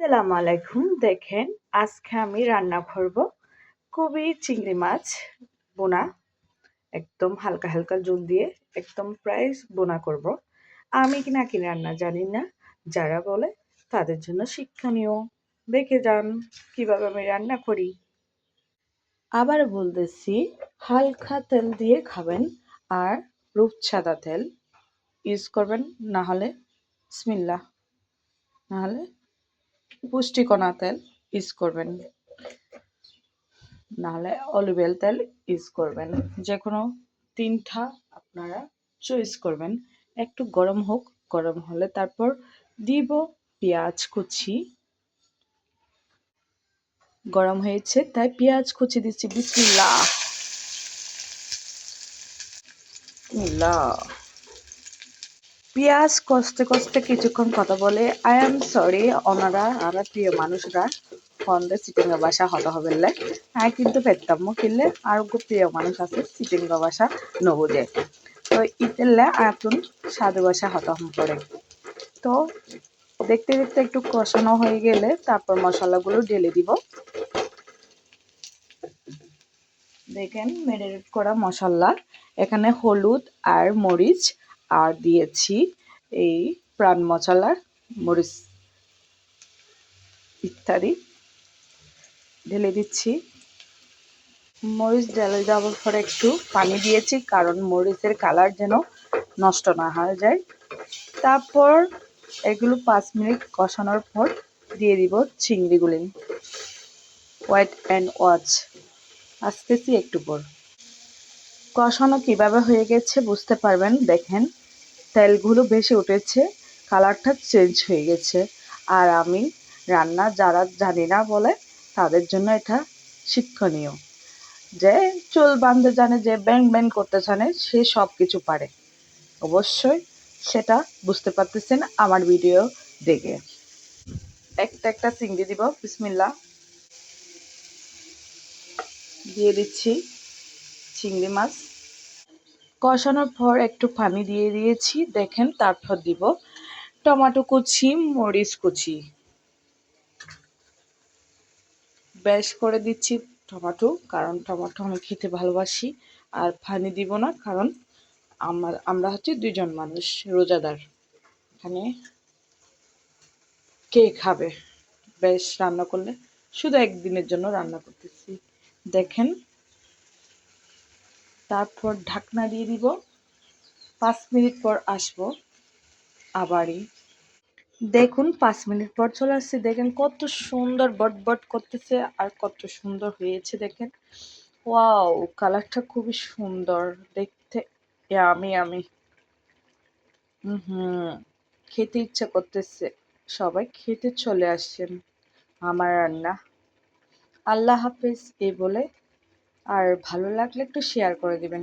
আসসালামু আলাইকুম। দেখেন, আজকে আমি রান্না করব খুবই চিংড়ি মাছ বোনা। একদম হালকা হালকা জল দিয়ে একদম প্রায় বোনা করব। আমি কি নাকি রান্না জানি না। যারা বলে তাদের জন্য শিক্ষণীয়। দেখে যান কীভাবে আমি রান্না করি। আবার বলতেছি, হালকা তেল দিয়ে খাবেন আর রূপসাদা তেল ইউজ করবেন না হলে বিসমিল্লা না হলে পুষ্টিকণা তেল ইউজ করবেন। নাহলে অলিভ অয়েল তেল ইউজ করবেন। যে কোনো তিনটা আপনারা চয়েস করবেন। একটু গরম হোক, গরম হলে তারপর দিব পেঁয়াজ কুচি। গরম হয়েছে, তাই পেঁয়াজ কুচি দিচ্ছি। বিসমিল্লাহ। বিসমিল্লাহ। পেঁয়াজ কষ্টে কষ্টে কিছুক্ষণ কথা বলে আই এম সরি ওনারা আমরা প্রিয় মানুষরা ফন্ডে সিটিংগা ভাষা হতে হবে হ্যাঁ কিন্তু পেতাম কিনলে আর প্রিয় মানুষ আছে সিটিংগা ভাষা নবুজে তো ইতেলে আতুন সাধু ভাষা হতে পড়ে তো দেখতে দেখতে একটু কষানো হয়ে গেলে তারপর মশলাগুলো ঢেলে দিব। দেখেন, মেরিনেট করা মশলা। এখানে হলুদ আর মরিচ আর দিয়েছি এই প্রাণ মশলা মরিচ ইত্যাদি। ঢেলে দিচ্ছি। মরিচ ঢেলে যাওয়ার পরে একটু পানি দিয়েছি, কারণ মরিচের কালার যেন নষ্ট না হয়ে যায়। তারপর এগুলো পাঁচ মিনিট কষানোর পর দিয়ে দিব চিংড়িগুলি। হোয়াইট অ্যান্ড ওয়াচ আসতেছি একটু পর। কষানো কীভাবে হয়ে গেছে বুঝতে পারবেন? দেখেন, তেলগুলো ভেসে উঠেছে, কালারটা চেঞ্জ হয়ে গেছে। আর আমি রান্না যারা জানি না বলে, তাদের জন্য এটা শিক্ষণীয়। যে চুল বাঁধতে জানে, যে ব্যাং ব্যাং করতে জানে, সে সব কিছু পারে। অবশ্যই সেটা বুঝতে পারতেছেন আমার ভিডিও দেখে। একটা একটা চিংড়ি দিব বিসমিল্লা দিয়ে দিচ্ছি। চিংড়ি মাছ। কষানোর পর একটু পানি দিয়ে দিয়েছি। দেখেন তারপর দিব টমাটো কুচি, মরিচ কুচি। বেশ করে দিচ্ছি টমাটো, কারণ টমাটো আমি খেতে ভালোবাসি। আর পানি দিব না, কারণ আমার, আমরা হচ্ছে দুজন মানুষ, রোজাদার। এখানে কে খাবে? বেশ রান্না করলে শুধু একদিনের জন্য রান্না করতেছি। দেখেন তারপর ঢাকনা দিয়ে দিব। পাঁচ মিনিট পর আসব আবারই। দেখুন, পাঁচ মিনিট পর চলে আসছে। দেখেন কত সুন্দর বট বট করতেছে আর কত সুন্দর হয়েছে দেখেন। ওয়াও, কালারটা খুবই সুন্দর। দেখতে আমি আমি হুম, খেতে ইচ্ছা করতেছে। সবাই খেতে চলে আসছেন আমার রান্না। আল্লাহ হাফেজ, এ বলে আর ভালো লাগলে একটু শেয়ার করে দিবেন।